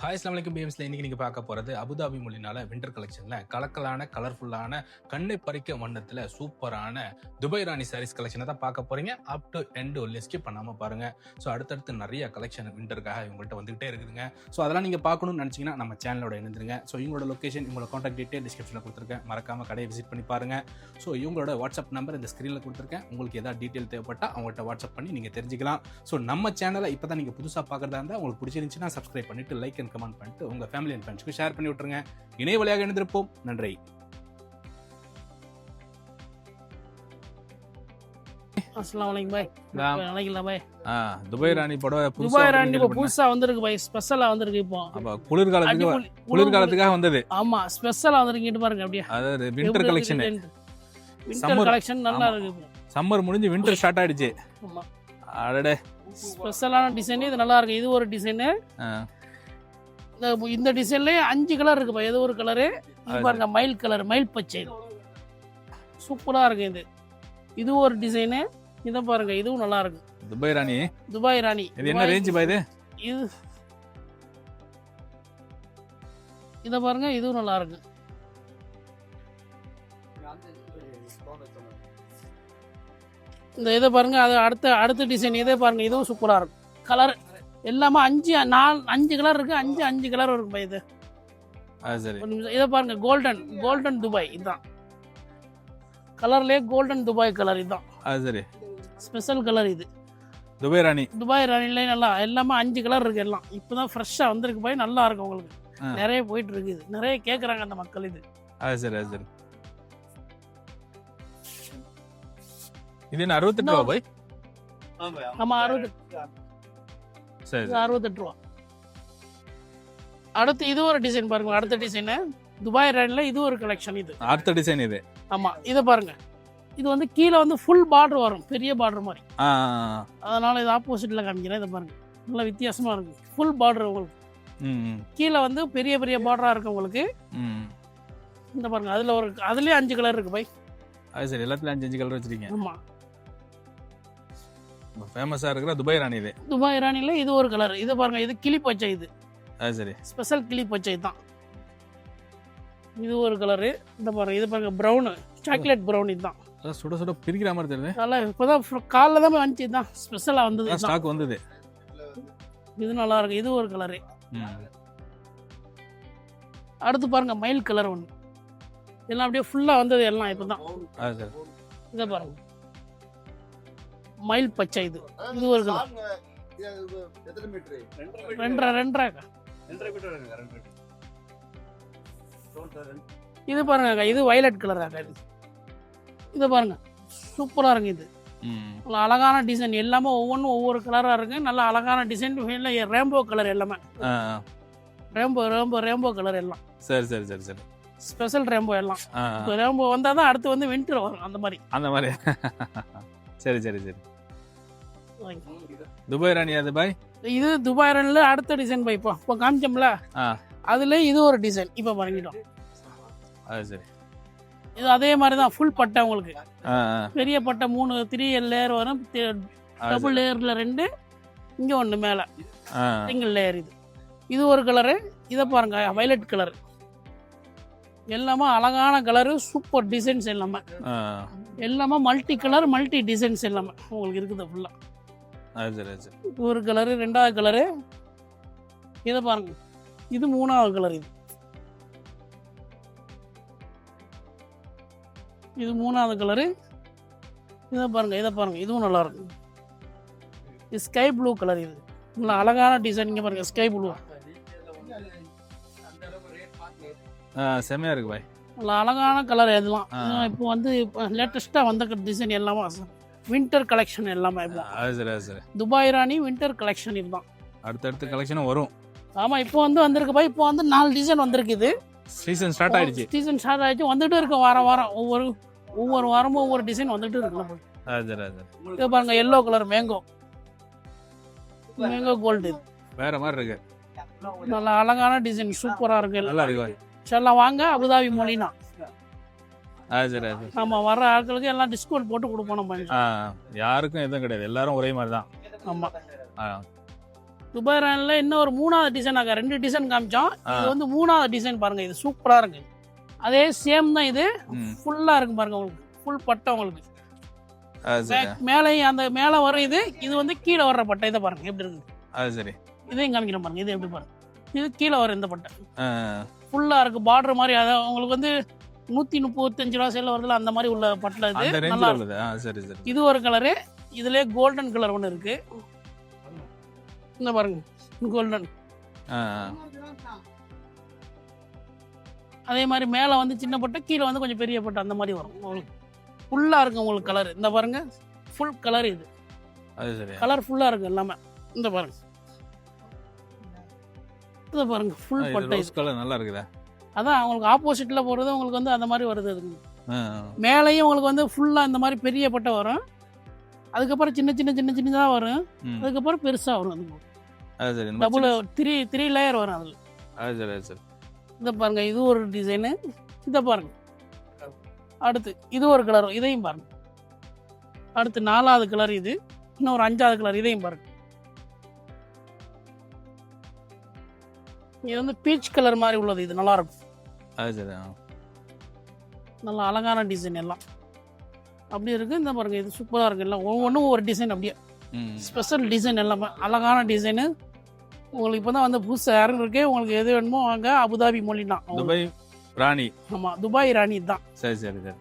Hi அஸ்லாம் வலைக்கம் பிஎம்ஸ்ல இன்னைக்கு நீங்க பார்க்க போறது அபுதாபி மொழினால விண்டர் கலெக்ஷன்ல கலக்கலான கலர்ஃபுல்லான கண்ணை பறிக்க வண்ணத்துல சூப்பரான துபாய் ராணி சாரீஸ் கலெக்ஷனை தான் பார்க்க போறீங்க. Up to end only skip பண்ணாம பாருங்க. ஸோ அடுத்தடுத்து நிறைய கலெக்ஷன் விண்டருக்காக இவங்கள்ட்ட வந்துகிட்டே இருக்குதுங்க. ஸோ அதெல்லாம் நீங்க பார்க்கணும்னு நினைச்சீங்கன்னா நம்ம சேனலோட இணைந்துருங்க. ஸோ இவங்களோட லொகேஷன் இவங்களோட காண்டாக்ட் டீட்டெயில் டிஸ்கிரிப்ஷனில் கொடுத்துருக்கேன். மறக்காம கடையை விசிட் பண்ணி பாருங்க. ஸோ இவங்களோட வாட்ஸ்அப் நம்பர் இந்த ஸ்க்ரீனில் கொடுத்துருக்கேன். உங்களுக்கு ஏதாவது டீட்டெயில் தேவைப்பட்டா அவங்கள்ட்ட வாட்ஸ்அப் பண்ணி நீங்க தெரிஞ்சுக்கலாம். ஸோ நம்ம சேனலை இப்போ தான் நீங்கள் புதுசாக பார்க்குறதா இருந்தால் உங்களுக்கு பிடிச்சிருந்துச்சுன்னா சப்ஸ்கிரைப் பண்ணிட்டு லைக் அண்ட் கமெண்ட் பண்ணிட்டு உங்கள் ஃபேமிலி அண்ட் ஃப்ரெண்ட்ஸ்க்கு ஷேர் பண்ணி விட்டுருங்க. இணைய வழியாக இணைந்திருப்போம். நன்றி. அஸ்லாம் வலைக்கம் பாய். நாம். வணக்கம் பாய். ஆ துபாய் ராணி துபாய் ராணி இப்போ வந்திருக்கு பாய். ஸ்பெஷலா வந்திருக்கு இப்போ. அப்ப குளிர்காலத்துக்கு அடிப்பொலி- குளிர்காலத்துக்காக வந்தது. ஆமா ஸ்பெஷலா வந்திருக்கு பாருங்க அப்படியே. அதாவது வின்டர் கலெக்ஷன் வின்டர். கலெக்ஷன் நல்லா. இருக்கு. சம்மர் முடிஞ்சு வின்டர் ஸ்டார்ட் ஆயிடுச்சு. அடடே. ஸ்பெஷலான டிசைன் இது நல்லா இருக்கு. இது ஒரு டிசைனு இந்த இந்த டிசைன்லயே அஞ்சு கலர் இருக்கு பாய் ஏதோ ஒரு கலரு இது. பாருங்க மயில் கலர் மயில் பச்சை. சூப்பரா இருக்கு இது. இது ஒரு டிசைனு இதை பாருங்க இதுவும் நல்லா இருக்கு. துபாய் ராணி? துபாய் ராணி. இது என்ன ரேஞ்ச் பா இது? இது. இதை பாருங்க இதுவும் நல்லா இருக்கு. இந்த இதை பாருங்க அது அடுத்த அடுத்த டிசைன் இதே பாருங்க இதுவும் சூப்பரா இருக்கும் கலர் எல்லாமே அஞ்சு நாலு அஞ்சு கலர் இருக்கு. அஞ்சு அஞ்சு கலர் இருக்கும் இது. அது சரி. ஒரு நிமிஷம். இதை பாருங்க கோல்டன் கோல்டன் துபாய் இதுதான். கலர்லேயே கோல்டன் துபாய் கலர் இதுதான். அது சரி. ஸ்பெஷல் கலர் இது. துபாய் ராணி. துபாய் ராணிலே நல்லா எல்லாமே அஞ்சு கலர் இருக்கு எல்லாம். இப்போதான் ஃப்ரெஷ்ஷாக வந்திருக்கு போய். நல்லா இருக்கு உங்களுக்கு. நிறைய போயிட்டு இருக்கு இது. நிறைய கேட்குறாங்க அந்த மக்கள் இது. அது சரி அது சரி. இது என்ன அறுபத்தெட்டு ரூபா பாய்? ஆமா அறுபது சரி இது அறுபத்தெட்டு ரூபா. அடுத்து இது ஒரு டிசைன் பாருங்க அடுத்த டிசைனு துபாய் ராணியில் இது ஒரு கலெக்ஷன் இது. அடுத்த டிசைன் இது. ஆமா இதை பாருங்க. இது வந்து கீழே வந்து ஃபுல் பார்டர் வரும் பெரிய பார்டர் மாதிரி. அதனால இது ஆப்போசிட்ல காமிக்கிறேன் இதை பாருங்க. நல்லா வித்தியாசமா இருக்கு. ஃபுல் பார்டர் உங்களுக்கு. கீழே வந்து பெரிய பெரிய பார்டரா இருக்கு உங்களுக்கு. ம் இந்த பாருங்க அதுல ஒரு அதுலயே அஞ்சு கலர் இருக்கு பை. அது சரி எல்லாத்துலயும் அஞ்சு அஞ்சு கலர் வச்சிருக்கீங்க. ஆமா. ஃபேமஸா இருக்கிற துபாய் ராணி இது துபாய் ராணில இது ஒரு கலர் இது பாருங்க இது கிளி பச்சை இது. அது சரி. ஸ்பெஷல் கிளி பச்சை தான். இது ஒரு கலரு இந்த பாருங்க இது பாருங்க ப்ரௌனு சாக்லேட் ப்ரௌன் இதுதான். சுட சுட பிரிக்கிற மாதிரி தெரியுது. நல்லா இப்போதான் காலைல தான் வந்துச்சு இதுதான் ஸ்பெஷலாக வந்தது. ஸ்டாக் வந்தது. இது நல்லா இருக்கு இது ஒரு கலரு அடுத்து பாருங்க மயில் கலர் ஒன்று எல்லாம் அப்படியே ஃபுல்லாக வந்தது எல்லாம் இப்போ தான் இதை பாருங்க. மயில் பச்சை இது. இது ஒரு மீட்டரு ரெண்டரை ரெண்டரை ரெண்டரை மீட்டர் ரெண்டரை மீட்டர் இது பாருங்க இது வயலட் கலர் அக்கா இது. இது பாருங்க சூப்பராக இருக்கு இது. ம். நல்ல அழகான டிசைன் எல்லாமே ஒவ்வொன்றும் ஒவ்வொரு கலராக இருக்கு. நல்ல அழகான டிசைன் ரேம்போ கலர் எல்லாமே. ரேம்போ ரேம்போ ரேம்போ கலர் எல்லாம். சரி சரி சரி சரி. ஸ்பெஷல் ரேம்போ எல்லாம். ரேம்போ வந்தால் தான் அடுத்து வந்து வின்டர் வரும் அந்த மாதிரி. அந்த மாதிரி. சரி சரி சரி. துபாய் ராணி அது பாய் இது துபாய் ரன்ல அடுத்த டிசைன் பை இப்போ இப்போ காமிச்சோம்ல? அதுல இது ஒரு டிசைன் இப்போ பண்ணிட்டோம் அது சரி. இது அதே மாதிரி தான் ஃபுல் பட்டை உங்களுக்கு. பெரிய பட்டை மூணு த்ரீ லேயர் வரும். டபுள். லேயர்ல ரெண்டு இங்க ஒன்று மேலே. சிங்கிள் லேயர் இது. இது ஒரு கலரு இதை பாருங்க வயலட் கலர் எல்லாமே அழகான கலரு சூப்பர் டிசைன்ஸ் எல்லாமே. எல்லாமே மல்டி கலர் மல்டி டிசைன்ஸ் எல்லாமே. உங்களுக்கு இருக்குது ஃபுல்லாக அது சரி அது சரி. ஒரு கலரு ரெண்டாவது கலரு இதை பாருங்க. இது மூணாவது கலர் இது. இது மூணாவது கலரு இதை பாருங்க இதை பாருங்க. இதுவும் நல்லா இருக்கும் இது ஸ்கை ப்ளூ கலர் இது. நல்லா அழகான டிசைன் இங்கே பாருங்க ஸ்கை ப்ளூ ஆ. செமையா இருக்கு பாய். நல்லா அழகான கலர். இது இப்போ வந்து லேட்டஸ்ட்டாக வந்த டிசைன் எல்லாமே. வின்டர் கலெக்ஷன் எல்லாமே அது சரி அது சரி. துபாய் ராணி வின்டர் கலெக்ஷன் இதுதான். அடுத்தடுத்த கலெக்ஷனும் வரும். ஆமாம் இப்போ வந்து வந்திருக்கு பா இப்போ வந்து நாலு டிசைன் வந்திருக்கு இது. சீசன் ஸ்டார்ட் ஆயிடுச்சு. சீசன் ஸ்டார்ட் ஆயிடுச்சு வந்துட்டு இருக்கு வாரம் வாரம் ஒவ்வொரு ஒவ்வொரு வாரமும் ஒவ்வொரு டிசைன் வந்துட்டு இருக்கு அது சரி அது சரி. இது பாருங்க yellow colour mango mango gold வேற மாதிரி இருக்கு. நல்ல அழகான டிசைன் சூப்பரா இருக்கு. நல்லா இருக்கு. பாய் எல்லாம் வாங்க அபுதாபி மொழினா. அது சரி அது. ஆமா வர்ற ஆட்களுக்கு எல்லாம் டிஸ்கவுண்ட் போட்டு கொடுப்போம் நம்ம ஆ யாருக்கும் எதுவும் கிடையாது. எல்லாரும் ஒரே மாதிரி தான். ஆமா. ஆ. துபாய் ராணில இன்னும் ஒரு மூணாவது டிசைன் ஆக ரெண்டு டிசைன் காமிச்சோம். இது வந்து மூணாவது டிசைன் பாருங்க இது சூப்பரா இருக்கு. அதே சேம் தான் இது. ம். ஃபுல்லா இருக்கு பாருங்க உங்களுக்கு. ஃபுல் பட்டை உங்களுக்கு. அது சரி. மே- மேலேயும் அந்த மேலே வரும் இது இது வந்து கீழே வர்ற பட்டை இதை பாருங்க எப்படி இருக்கு. அது சரி. இதையும் காமிக்கிறேன் பாருங்க இது எப்படி பாருங்க. இது கீழே வரும் இந்த பட்டை. ஆ, ஃபுல்லா இருக்கு பார்டர் மாதிரி அதான் உங்களுக்கு வந்து நூத்தி முப்பத்தஞ்சு ரூபா சேல வருதுல அந்த மாதிரி உள்ள பட்டில் இது. நல்லா. உள்ளது. சரி சரி. இது ஒரு கலரு இதுலயே கோல்டன் கலர் ஒன்று இருக்கு. இந்த பாருங்க கோல்டன் அதே மாதிரி மேலே வந்து சின்ன பட்டை கீழே வந்து கொஞ்சம் பெரிய பட்டை அந்த மாதிரி வரும். உங்களுக்கு ஃபுல்லாக இருக்கும் உங்களுக்கு கலர் இந்த பாருங்க ஃபுல் கலர் இது. அது சரி. கலர் ஃபுல்லாக இருக்கு எல்லாமே. இந்த பாருங்க. இதை பாருங்க ஃபுல் பட்டை கலர் நல்லா இருக்குதா. அதான் உங்களுக்கு ஆப்போசிட்ல போகிறது உங்களுக்கு வந்து அந்த மாதிரி வருது அதுக்கு ஆ, மேலேயும் உங்களுக்கு வந்து ஃபுல்லாக இந்த மாதிரி பெரிய பட்டை வரும். அதுக்கப்புறம் சின்ன சின்ன சின்ன சின்னதாக வரும். அதுக்கப்புறம் பெருசாக வரும் அது. டபுள் த்ரீ த்ரீ லேயர் வரும் அதில் அது சரி அது சரி. இதை பாருங்க இது ஒரு டிசைனு இதை பாருங்க. அடுத்து இது ஒரு கலர் இதையும் பாருங்க. அடுத்து நாலாவது கலர் இது. இன்னும் ஒரு அஞ்சாவது கலர் இதையும் பாருங்க. இது வந்து பீச் கலர் மாதிரி உள்ளது. இது நல்லா இருக்கும். அது சரி ஆ. நல்ல அழகான டிசைன் எல்லாம். அப்படி இருக்கு இந்த பாருங்க இது சூப்பராக இருக்கு. எல்லாம் ஒவ்வொன்றும் ஒரு டிசைன் அப்படியே. ம் ஸ்பெஷல் டிசைன் எல்லாமே. அழகான டிசைனு உங்களுக்கு இப்போ தான் வந்து புதுசாக இருக்கு உங்களுக்கு எது வேணுமோ வாங்க. அபுதாபி மொழி தான் துபாய் ராணி. ஆமாம் துபாய் ராணி தான். சரி சரி சரி.